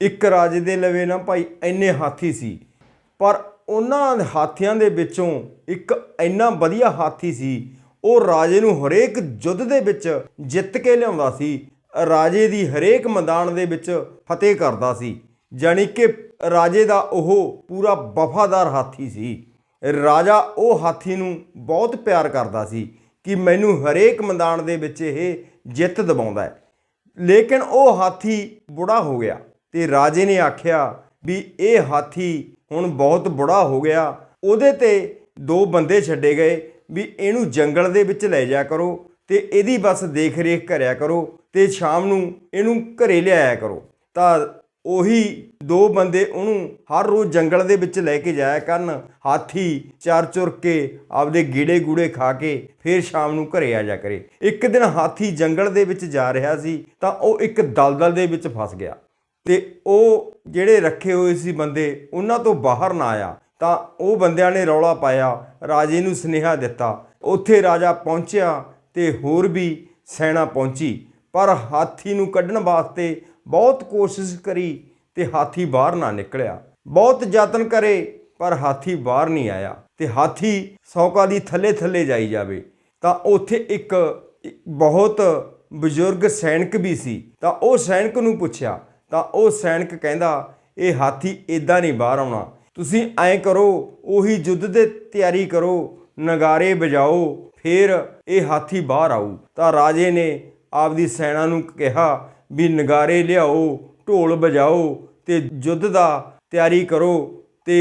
ਇੱਕ ਰਾਜੇ ਦੇ ਲਵੇ ਨਾ ਭਾਈ, ਇੰਨੇ ਹਾਥੀ ਸੀ। ਪਰ ਉਹਨਾਂ ਹਾਥੀਆਂ ਦੇ ਵਿੱਚੋਂ ਇੱਕ ਇੰਨਾ ਵਧੀਆ ਹਾਥੀ ਸੀ, ਉਹ ਰਾਜੇ ਨੂੰ ਹਰੇਕ ਯੁੱਧ ਦੇ ਵਿੱਚ ਜਿੱਤ ਕੇ ਲਿਆਉਂਦਾ ਸੀ। ਰਾਜੇ ਦੀ ਹਰੇਕ ਮੈਦਾਨ ਦੇ ਵਿੱਚ ਫਤਿਹ ਕਰਦਾ ਸੀ। ਜਾਣੀ ਕਿ ਰਾਜੇ ਦਾ ਉਹ ਪੂਰਾ ਵਫਾਦਾਰ ਹਾਥੀ ਸੀ। ਰਾਜਾ ਉਹ ਹਾਥੀ ਨੂੰ ਬਹੁਤ ਪਿਆਰ ਕਰਦਾ ਸੀ ਕਿ ਮੈਨੂੰ ਹਰੇਕ ਮੈਦਾਨ ਦੇ ਵਿੱਚ ਇਹ ਜਿੱਤ ਦਿਵਾਉਂਦਾ ਹੈ। ਲੇਕਿਨ ਉਹ ਹਾਥੀ ਬੁੜਾ ਹੋ ਗਿਆ। ਤੇ ਰਾਜੇ ਨੇ ਆਖਿਆ ਵੀ ਇਹ ਹਾਥੀ ਹੁਣ ਬਹੁਤ ਬੁੜਾ ਹੋ ਗਿਆ। ਉਹਦੇ ਤੇ ਦੋ ਬੰਦੇ ਛੱਡੇ ਗਏ ਵੀ ਇਹਨੂੰ ਜੰਗਲ ਦੇ ਵਿੱਚ ਲੈ ਜਾ ਕਰੋ ਤੇ ਇਹਦੀ ਬਸ ਦੇਖ ਰੇਖ ਕਰਿਆ ਕਰੋ ਤੇ ਸ਼ਾਮ ਨੂੰ ਇਹਨੂੰ ਘਰੇ ਲਿਆਇਆ ਕਰੋ। ਤਾਂ ਉਹੀ ਦੋ ਬੰਦੇ ਉਹਨੂੰ ਹਰ ਰੋਜ਼ ਜੰਗਲ ਦੇ ਵਿੱਚ ਲੈ ਕੇ ਜਾਇਆ ਕਰਨ। ਹਾਥੀ ਚਰ ਚੁਰ ਕੇ ਆਪਦੇ ਗੀੜੇ ਗੂੜੇ ਖਾ ਕੇ ਫਿਰ ਸ਼ਾਮ ਨੂੰ ਘਰੇ ਆ ਜਾ ਕਰੇ। ਇੱਕ ਦਿਨ ਹਾਥੀ ਜੰਗਲ ਦੇ ਵਿੱਚ ਜਾ ਰਿਹਾ ਸੀ ਤਾਂ ਉਹ ਇੱਕ ਦਲਦਲ ਦੇ ਵਿੱਚ ਫਸ ਗਿਆ। ਤੇ ਉਹ ਜਿਹੜੇ ਰੱਖੇ ਹੋਏ ਸੀ ਬੰਦੇ, ਉਹਨਾਂ ਤੋਂ ਬਾਹਰ ਨਾ ਆਇਆ। ਤਾਂ ਉਹ ਬੰਦਿਆਂ ਨੇ ਰੌਲਾ ਪਾਇਆ, ਰਾਜੇ ਨੂੰ ਸੁਨੇਹਾ ਦਿੱਤਾ। ਉੱਥੇ ਰਾਜਾ ਪਹੁੰਚਿਆ ਤੇ ਹੋਰ ਵੀ ਸੈਨਾ ਪਹੁੰਚੀ। ਪਰ ਹਾਥੀ ਨੂੰ ਕੱਢਣ ਵਾਸਤੇ ਬਹੁਤ ਕੋਸ਼ਿਸ਼ ਕਰੀ ਤੇ ਹਾਥੀ ਬਾਹਰ ਨਾ ਨਿਕਲਿਆ। ਬਹੁਤ ਯਤਨ ਕਰੇ, ਪਰ ਹਾਥੀ ਬਾਹਰ ਨਹੀਂ ਆਇਆ। ਤੇ ਹਾਥੀ ਸੌਕਾ ਦੀ ਥੱਲੇ ਥੱਲੇ ਜਾਈ ਜਾਵੇ। ਤਾਂ ਉੱਥੇ ਇੱਕ ਬਹੁਤ ਬਜ਼ੁਰਗ ਸੈਨਿਕ ਵੀ ਸੀ। ਤਾਂ ਉਹ ਸੈਨਿਕ ਨੂੰ ਪੁੱਛਿਆ ਤਾਂ ਉਹ ਸੈਨਿਕ ਕਹਿੰਦਾ, ਇਹ ਹਾਥੀ ਇਦਾਂ ਨਹੀਂ ਬਾਹਰ ਆਉਣਾ। ਤੁਸੀਂ ਐਂ ਕਰੋ, ਉਹੀ ਯੁੱਧ ਦੇ ਤਿਆਰੀ ਕਰੋ, ਨਗਾਰੇ ਵਜਾਓ, ਫਿਰ ਇਹ ਹਾਥੀ ਬਾਹਰ ਆਊ। ਤਾਂ ਰਾਜੇ ਨੇ ਆਪਦੀ ਸੈਨਾ ਨੂੰ ਕਿਹਾ ਵੀ ਨਗਾਰੇ ਲਿਆਓ, ਢੋਲ ਵਜਾਓ ਤੇ ਯੁੱਧ ਦਾ ਤਿਆਰੀ ਕਰੋ ਤੇ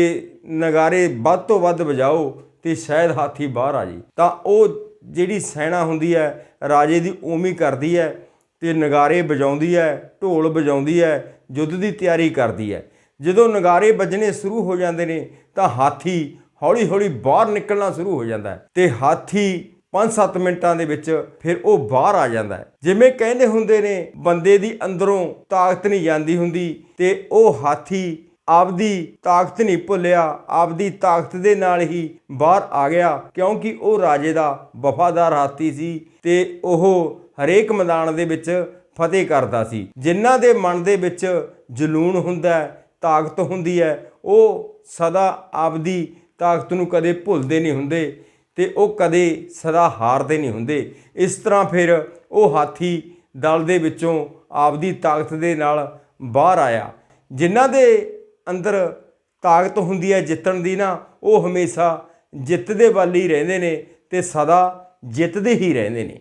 ਨਗਾਰੇ ਵੱਧ ਤੋਂ ਵੱਧ ਵਜਾਓ ਤੇ ਸ਼ਾਇਦ ਹਾਥੀ ਬਾਹਰ ਆ ਜੀ ਤਾਂ ਉਹ ਜਿਹੜੀ ਸੈਨਾ ਹੁੰਦੀ ਹੈ, ਰਾਜੇ ਦੀ ਉਮੀ ਕਰਦੀ ਹੈ ਤੇ ਨਗਾਰੇ ਵਜਾਉਂਦੀ ਹੈ ਢੋਲ ਵਜਾਉਂਦੀ ਹੈ ਯੁੱਧ ਦੀ ਤਿਆਰੀ ਕਰਦੀ ਹੈ ਜਦੋਂ ਨਗਾਰੇ ਵੱਜਣੇ ਸ਼ੁਰੂ ਹੋ ਜਾਂਦੇ ਨੇ, ਤਾਂ ਹਾਥੀ ਹੌਲੀ-ਹੌਲੀ ਬਾਹਰ ਨਿਕਲਣਾ ਸ਼ੁਰੂ ਹੋ ਜਾਂਦਾ ਹੈ ਤੇ ਹਾਥੀ 5-7 ਮਿੰਟਾਂ ਦੇ ਵਿੱਚ ਫਿਰ ਉਹ ਬਾਹਰ ਆ ਜਾਂਦਾ ਹੈ ਜਿਵੇਂ ਕਹਿੰਦੇ ਹੁੰਦੇ ਨੇ, ਬੰਦੇ ਦੀ ਅੰਦਰੋਂ ਤਾਕਤ ਨਹੀਂ ਜਾਂਦੀ ਹੁੰਦੀ ਤੇ ਉਹ ਹਾਥੀ ਆਪਦੀ ਤਾਕਤ ਨਹੀਂ ਭੁੱਲਿਆ, ਆਪਦੀ ਤਾਕਤ ਦੇ ਨਾਲ ਹੀ ਬਾਹਰ ਆ ਗਿਆ ਕਿਉਂਕਿ ਉਹ ਰਾਜੇ ਦਾ ਵਫਾਦਾਰ ਹਾਥੀ ਸੀ ਤੇ ਉਹ ਹਰੇਕ ਮੈਦਾਨ ਦੇ ਵਿੱਚ ਫਤਿਹ ਕਰਦਾ ਸੀ। ਜਿਨ੍ਹਾਂ ਦੇ ਮਨ ਦੇ ਵਿੱਚ ਜਲੂਣ ਹੁੰਦਾ ਹੈ, ਤਾਕਤ ਹੁੰਦੀ ਹੈ, ਉਹ ਸਦਾ ਆਪਦੀ ਤਾਕਤ ਨੂੰ ਕਦੇ ਭੁੱਲਦੇ ਨਹੀਂ ਹੁੰਦੇ ਤੇ ਉਹ ਕਦੇ ਸਦਾ ਹਾਰਦੇ ਨਹੀਂ ਹੁੰਦੇ। ਇਸ ਤਰ੍ਹਾਂ ਫਿਰ ਉਹ ਹਾਥੀ ਦਲ ਦੇ ਵਿੱਚੋਂ ਆਪਦੀ ਤਾਕਤ ਦੇ ਨਾਲ ਬਾਹਰ ਆਇਆ। ਜਿਨ੍ਹਾਂ ਦੇ ਅੰਦਰ ਤਾਕਤ ਹੁੰਦੀ ਹੈ ਜਿੱਤਣ ਦੀ ਨਾ, ਉਹ ਹਮੇਸ਼ਾ ਜਿੱਤ ਦੇ ਵੱਲ ਹੀ ਰਹਿੰਦੇ ਨੇ ਤੇ ਸਦਾ ਜਿੱਤਦੇ ਹੀ ਰਹਿੰਦੇ ਨੇ।